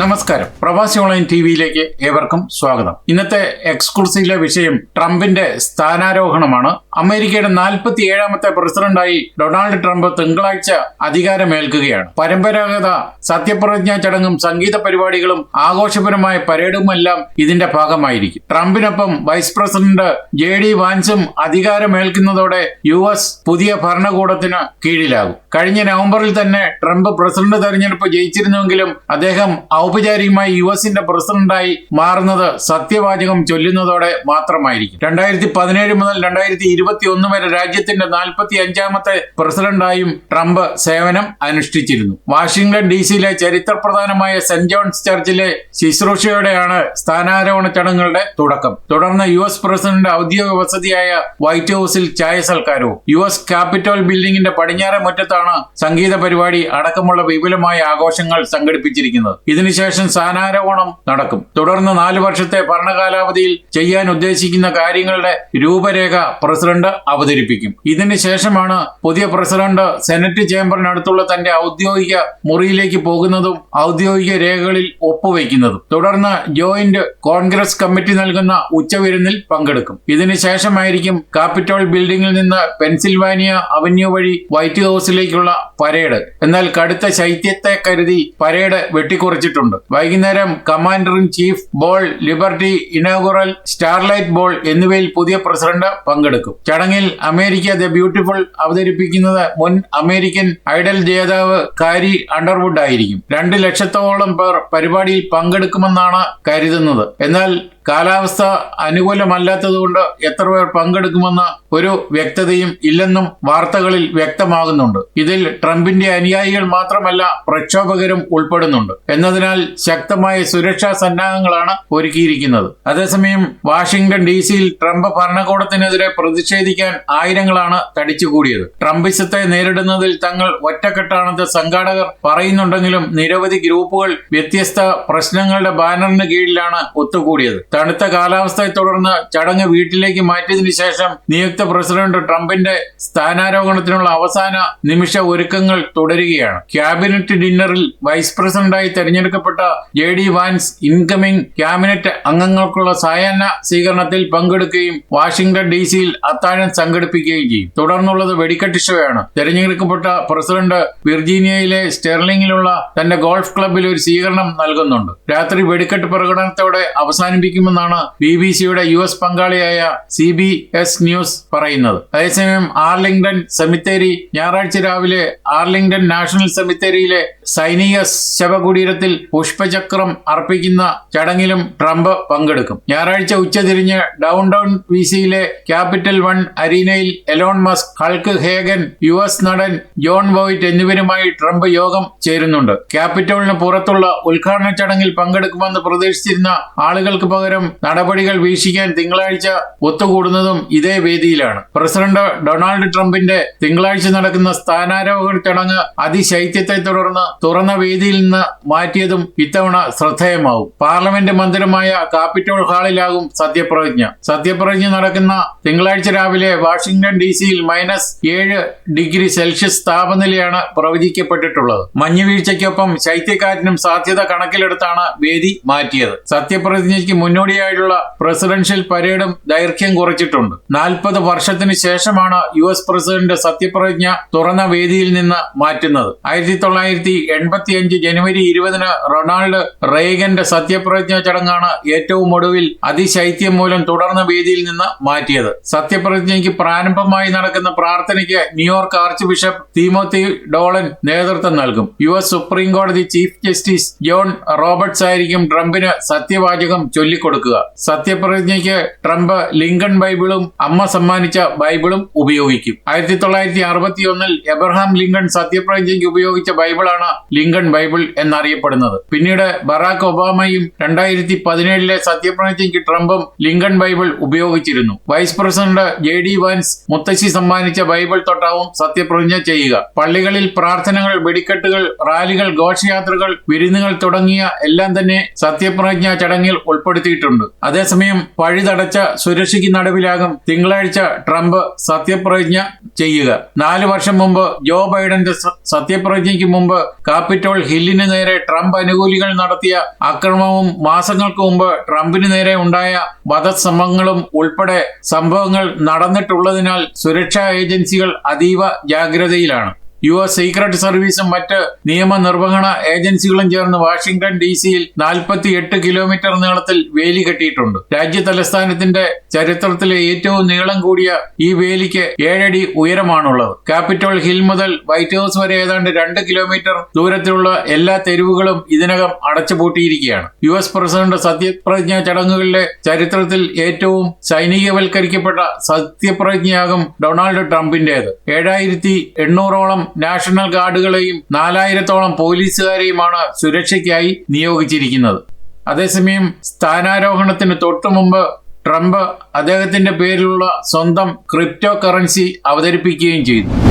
നമസ്കാരം. പ്രവാസി online T വിയിലേക്ക് ഏവർക്കും സ്വാഗതം. ഇന്നത്തെ എക്സ്ക്ലൂസീവിലെ വിഷയം ട്രംപിന്റെ സ്ഥാനാരോഹണമാണ്. അമേരിക്കയുടെ നാൽപ്പത്തി ഏഴാമത്തെ പ്രസിഡന്റായി ഡൊണാൾഡ് ട്രംപ് തിങ്കളാഴ്ച അധികാരമേൽക്കുകയാണ്. പരമ്പരാഗത സത്യപ്രതിജ്ഞാ ചടങ്ങും സംഗീത പരിപാടികളും ആഘോഷപരമായ പരേഡുമെല്ലാം ഇതിന്റെ ഭാഗമായിരിക്കും. ട്രംപിനൊപ്പം വൈസ് പ്രസിഡന്റ് ജെ ഡി വാൻസും അധികാരമേൽക്കുന്നതോടെ യു എസ് പുതിയ ഭരണകൂടത്തിന് കീഴിലാകും. കഴിഞ്ഞ നവംബറിൽ തന്നെ ട്രംപ് പ്രസിഡന്റ് തെരഞ്ഞെടുപ്പ് ജയിച്ചിരുന്നുവെങ്കിലും അദ്ദേഹം ഔപചാരികമായി യു എസിന്റെ പ്രസിഡന്റായി മാറുന്നത് സത്യവാചകം ചൊല്ലുന്നതോടെ മാത്രമായിരിക്കും. രണ്ടായിരത്തി പതിനേഴ് മുതൽ രണ്ടായിരത്തി ഇരുപത്തി ഒന്ന് വരെ രാജ്യത്തിന്റെ നാൽപ്പത്തി അഞ്ചാമത്തെ പ്രസിഡന്റായും ട്രംപ് സേവനം അനുഷ്ഠിച്ചിരുന്നു. വാഷിംഗ്ടൺ ഡി സിയിലെ ചരിത്രപ്രധാനമായ സെന്റ് ജോൺസ് ചർച്ചിലെ ശുശ്രൂഷയോടെയാണ് സ്ഥാനാരോഹണ ചടങ്ങുകളുടെ തുടക്കം. തുടർന്ന് യു എസ് പ്രസിഡന്റ് ഔദ്യോഗിക വസതിയായ വൈറ്റ് ഹൌസിൽ ചായ സൽക്കാരവും. യു എസ് ക്യാപിറ്റോൾ ബിൽഡിംഗിന്റെ പടിഞ്ഞാറെ മുറ്റത്താണ് സംഗീത പരിപാടി അടക്കമുള്ള വിപുലമായ ആഘോഷങ്ങൾ സംഘടിപ്പിച്ചിരിക്കുന്നത്. ഇതിനുശേഷം സ്ഥാനാരോഹണം നടക്കും. തുടർന്ന് നാലു വർഷത്തെ ഭരണകാലാവധിയിൽ ചെയ്യാൻ ഉദ്ദേശിക്കുന്ന കാര്യങ്ങളുടെ രൂപരേഖ പ്രസിഡന്റ് അവതരിപ്പിക്കും. ഇതിന് ശേഷമാണ് പുതിയ പ്രസിഡന്റ് സെനറ്റ് ചേംബറിനടുത്തുള്ള തന്റെ ഔദ്യോഗിക മുറിയിലേക്ക് പോകുന്നതും ഔദ്യോഗിക രേഖകളിൽ ഒപ്പുവയ്ക്കുന്നതും തുടർന്ന് ജോയിന്റ് കോൺഗ്രസ് കമ്മിറ്റി നൽകുന്ന ഉച്ചവിരുന്നിൽ പങ്കെടുക്കും. ഇതിന് ശേഷമായിരിക്കും കാപ്പിറ്റോൾ ബിൽഡിംഗിൽ നിന്ന് പെൻസിൽവാനിയ അവന്യൂ വഴി വൈറ്റ് ഹൌസിലേക്കുള്ള പരേഡ്. എന്നാൽ കടുത്ത ശൈത്യത്തെ കരുതി പരേഡ് വെട്ടിക്കുറച്ചിട്ടുണ്ട്. വൈകുന്നേരം commander in chief ball liberty inaugural starlight ball എന്നിവയിൽ പുതിയ പ്രസിഡന്റ് പങ്കെടുക്കും. ചടങ്ങിൽ അമേരിക്ക ദ ബ്യൂട്ടിഫുൾ അവതരിപ്പിക്കുന്നത് മുൻ അമേരിക്കൻ ഐഡൽ ജേതാവ് കാരി അണ്ടർവുഡ് ആയിരിക്കും. രണ്ട് ലക്ഷത്തോളം പേർ പരിപാടിയിൽ പങ്കെടുക്കുമെന്നാണ് കരുതുന്നത്. എന്നാൽ കാലാവസ്ഥ അനുകൂലമല്ലാത്തതുകൊണ്ട് എത്ര പേർ പങ്കെടുക്കുമെന്ന ഒരു വ്യക്തതയും ഇല്ലെന്നും വാർത്തകളിൽ വ്യക്തമാകുന്നുണ്ട്. ഇതിൽ ട്രംപിന്റെ അനുയായികൾ മാത്രമല്ല പ്രക്ഷോഭകരും ഉൾപ്പെടുന്നുണ്ട്. എന്നതിനാൽ ശക്തമായ സുരക്ഷാ സന്നാഹങ്ങളാണ് ഒരുക്കിയിരിക്കുന്നത്. അതേസമയം വാഷിംഗ്ടൺ ഡി സിയിൽ ട്രംപ് ഭരണകൂടത്തിനെതിരെ പ്രതിഷേധിക്കാൻ ആയിരങ്ങളാണ് തടിച്ചുകൂടിയത്. ട്രംപിസത്തെ നേരിടുന്നതിൽ തങ്ങൾ ഒറ്റക്കെട്ടാണെന്ന് സംഘാടകർ പറയുന്നുണ്ടെങ്കിലും നിരവധി ഗ്രൂപ്പുകൾ വ്യത്യസ്ത പ്രശ്നങ്ങളുടെ ബാനറിന് കീഴിലാണ് ഒത്തുകൂടിയത്. തണുത്ത കാലാവസ്ഥയെ തുടർന്ന് ചടങ്ങ് വീട്ടിലേക്ക് മാറ്റിയതിനു ശേഷം നിയുക്ത പ്രസിഡന്റ് ട്രംപിന്റെ സ്ഥാനാരോഹണത്തിനുള്ള അവസാന നിമിഷ ഒരുക്കങ്ങൾ തുടരുകയാണ്. ക്യാബിനറ്റ് ഡിന്നറിൽ വൈസ് പ്രസിഡന്റായി തെരഞ്ഞെടുക്കപ്പെട്ട J D Vance incoming cabinet അംഗങ്ങൾക്കുള്ള സായാഹ്ന സ്വീകരണത്തിൽ പങ്കെടുക്കുകയും വാഷിംഗ്ടൺ ഡി സിയിൽ അത്താഴം സംഘടിപ്പിക്കുകയും ചെയ്യും. തുടർന്നുള്ളത് വെടിക്കെട്ട് ഷോയാണ് തെരഞ്ഞെടുക്കപ്പെട്ട പ്രസിഡന്റ് വിർജീനിയയിലെ സ്റ്റെർലിംഗിലുള്ള തന്റെ ഗോൾഫ് ക്ലബിൽ ഒരു സ്വീകരണം നൽകുന്നുണ്ട്. രാത്രി വെടിക്കെട്ട് പ്രകടനത്തോടെ അവസാനിപ്പിക്കുമെന്നാണ് ബി ബി സിയുടെ യു എസ് പങ്കാളിയായ സി ബി എസ് ന്യൂസ് പറയുന്നത്. അതേസമയം ആർലിംഗ്ടൺ സെമിത്തേരി ഞായറാഴ്ച രാവിലെ ആർലിംഗ്ടൺ നാഷണൽ സെമിത്തേരിയിലെ സൈനിക ശവകുടീരത്തിൽ പുഷ്പചക്രം അർപ്പിക്കുന്ന ചടങ്ങിലും ട്രംപ് പങ്കെടുക്കും. ഞായറാഴ്ച ഉച്ചതിരിഞ്ഞ് ഡൗൺ ടൗൺ വി സിയിലെ capital one അരീനയിൽ Elon Musk Hulk Hogan U S നടൻ ജോൺ വോയിറ്റ് എന്നിവരുമായി ട്രംപ് യോഗം ചേരുന്നുണ്ട്. ക്യാപിറ്റോളിന് പുറത്തുള്ള ഉദ്ഘാടന ചടങ്ങിൽ പങ്കെടുക്കുമെന്ന് പ്രതീക്ഷിച്ചിരുന്ന ആളുകൾക്ക് പകരം നടപടികൾ വീക്ഷിക്കാൻ തിങ്കളാഴ്ച ഒത്തുകൂടുന്നതും ഇതേ വേദിയിലാണ്. പ്രസിഡന്റ് ഡൊണാൾഡ് ട്രംപിന്റെ തിങ്കളാഴ്ച നടക്കുന്ന സ്ഥാനാരോഹണ ചടങ്ങ് അതിശൈത്യത്തെ തുടർന്ന് തുറന്ന വേദിയിൽ നിന്ന് മാറ്റിയതും ഇത്തവണ ശ്രദ്ധേയമാവും. പാർലമെന്റ് മന്ദിരമായ കാപ്പിറ്റോൾ ഹാളിലാകും സത്യപ്രതിജ്ഞ. സത്യപ്രതിജ്ഞ നടക്കുന്ന തിങ്കളാഴ്ച രാവിലെ വാഷിംഗ്ടൺ ഡി സിയിൽ മൈനസ് ഏഴ് ഡിഗ്രി സെൽഷ്യസ് താപനിലയാണ് പ്രവചിക്കപ്പെട്ടിട്ടുള്ളത്. മഞ്ഞുവീഴ്ചയ്ക്കൊപ്പം ശൈത്യക്കാറ്റിനും സാധ്യത കണക്കിലെടുത്താണ് വേദി മാറ്റിയത്. സത്യപ്രതിജ്ഞയ്ക്ക് മുന്നോടിയായുള്ള പ്രസിഡൻഷ്യൽ പരേഡും ദൈർഘ്യം കുറച്ചിട്ടുണ്ട്. നാൽപ്പത് വർഷത്തിന് ശേഷമാണ് യു എസ് പ്രസിഡന്റ് സത്യപ്രതിജ്ഞ തുറന്ന വേദിയിൽ നിന്ന് മാറ്റുന്നത്. ആയിരത്തി തൊള്ളായിരത്തി എൺപത്തി അഞ്ച് ജനുവരി ഇരുപതിന് റൊണാൾഡ് റേഗന്റെ സത്യപ്രതിജ്ഞ ചടങ്ങാണ് ഏറ്റവും ഒടുവിൽ അതിശൈത്യം മൂലം തുടർന്ന വേദിയിൽ നിന്ന് മാറ്റിയത്. സത്യപ്രതിജ്ഞയ്ക്ക് പ്രാരംഭമായി നടക്കുന്ന പ്രാർത്ഥനയ്ക്ക് New York archbishop Timothy Dolan നേതൃത്വം നൽകും. യു എസ് സുപ്രീം കോടതി ചീഫ് ജസ്റ്റിസ് ജോൺ റോബർട്ട്സ് ആയിരിക്കും ട്രംപിന് സത്യവാചകം ചൊല്ലിക്കൊടുക്കുക സത്യപ്രതിജ്ഞയ്ക്ക് ട്രംപ് ലിങ്കൺ ബൈബിളും അമ്മ സമ്മാനിച്ച ബൈബിളും ഉപയോഗിക്കും. ആയിരത്തി തൊള്ളായിരത്തി അറുപത്തി ഒന്നിൽ എബ്രഹാം ലിങ്കൺ സത്യപ്രതിജ്ഞയ്ക്ക് ഉപയോഗിച്ച ബൈബിളാണ് ലിങ്കൺ ബൈബിൾ എന്നറിയപ്പെടുന്നത്. പിന്നീട് ബറാക്ക് ഒബാമയും രണ്ടായിരത്തി പതിനേഴിലെ സത്യപ്രതിജ്ഞയ്ക്ക് ട്രംപും ലിങ്കൺ ബൈബിൾ ഉപയോഗിച്ചിരുന്നു. Vice president J D Vance മുത്തശ്ശി സമ്മാനിച്ച ബൈബിൾ തൊട്ടാവും സത്യപ്രതിജ്ഞ ചെയ്യുക. പള്ളികളിൽ പ്രാർത്ഥനകൾ വെടിക്കെട്ടുകൾ റാലികൾ ഘോഷയാത്രകൾ വിരുന്നുകൾ തുടങ്ങിയ എല്ലാം തന്നെ സത്യപ്രതിജ്ഞ ചടങ്ങിൽ ഉൾപ്പെടുത്തിയിട്ടുണ്ട്. നേടിയിട്ടുണ്ട് അതേസമയം പഴുതടച്ച സുരക്ഷയ്ക്ക് നടുവിലാകും തിങ്കളാഴ്ച ട്രംപ് സത്യപ്രതിജ്ഞ ചെയ്യുക. നാലു വർഷം മുമ്പ് ജോ ബൈഡന്റെ സത്യപ്രതിജ്ഞയ്ക്ക് മുമ്പ് കാപ്പിറ്റോൾ ഹില്ലിന് നേരെ ട്രംപ് അനുകൂലികൾ നടത്തിയ അക്രമവും മാസങ്ങൾക്ക് മുമ്പ് ട്രംപിന് നേരെ ഉണ്ടായ വധശ്രമങ്ങളും ഉൾപ്പെടെ സംഭവങ്ങൾ നടന്നിട്ടുള്ളതിനാൽ സുരക്ഷാ ഏജൻസികൾ അതീവ ജാഗ്രതയിലാണ്. യു എസ് സീക്രട്ട് സർവീസും മറ്റ് നിയമനിർവഹണ ഏജൻസികളും ചേർന്ന് വാഷിംഗ്ടൺ ഡി സിയിൽ നാൽപ്പത്തി എട്ട് കിലോമീറ്റർ നീളത്തിൽ വേലി കെട്ടിയിട്ടുണ്ട്. രാജ്യ തലസ്ഥാനത്തിന്റെ ചരിത്രത്തിലെ ഏറ്റവും നീളം കൂടിയ ഈ വേലിക്ക് ഏഴടി ഉയരമാണുള്ളത്. ക്യാപിറ്റോൾ ഹിൽ മുതൽ വൈറ്റ് ഹൗസ് വരെ ഏതാണ്ട് രണ്ട് കിലോമീറ്റർ ദൂരത്തിലുള്ള എല്ലാ തെരുവുകളും ഇതിനകം അടച്ചുപൂട്ടിയിരിക്കുകയാണ്. യു എസ് പ്രസിഡന്റ് സത്യപ്രതിജ്ഞ ചടങ്ങുകളിലെ ചരിത്രത്തിൽ ഏറ്റവും സൈനികവൽക്കരിക്കപ്പെട്ട സത്യപ്രതിജ്ഞയാകും ഡൊണാൾഡ് ട്രംപിന്റേത്. ഏഴായിരത്തി എണ്ണൂറോളം നാഷണൽ ഗാർഡുകളെയും നാലായിരത്തോളം പോലീസുകാരെയുമാണ് സുരക്ഷയ്ക്കായി നിയോഗിച്ചിരിക്കുന്നത്. അതേസമയം സ്ഥാനാരോഹണത്തിന് തൊട്ടുമുമ്പ് ട്രംപ് അദ്ദേഹത്തിന്റെ പേരിലുള്ള സ്വന്തം ക്രിപ്റ്റോ കറൻസി അവതരിപ്പിക്കുകയും ചെയ്തു.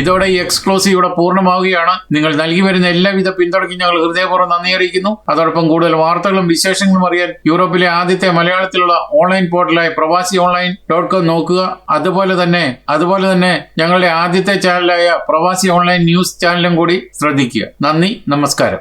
ഇതോടെ ഈ എക്സ്ക്ലൂസീവ് ഇവിടെ പൂർണമാവുകയാണ്. നിങ്ങൾ നൽകി വരുന്ന എല്ലാവിധ പിന്തുണയ്ക്കും ഞങ്ങൾ ഹൃദയപൂർവം നന്ദി അറിയിക്കുന്നു. അതോടൊപ്പം കൂടുതൽ വാർത്തകളും വിശേഷങ്ങളും അറിയാൻ യൂറോപ്പിലെ ആദ്യത്തെ മലയാളത്തിലുള്ള ഓൺലൈൻ പോർട്ടലായ പ്രവാസി ഓൺലൈൻ ഡോട്ട് കോം നോക്കുക. അതുപോലെ തന്നെ അതുപോലെ തന്നെ ഞങ്ങളുടെ ആദ്യത്തെ ചാനലായ പ്രവാസി ഓൺലൈൻ ന്യൂസ് ചാനലും കൂടി ശ്രദ്ധിക്കുക. നന്ദി നമസ്കാരം.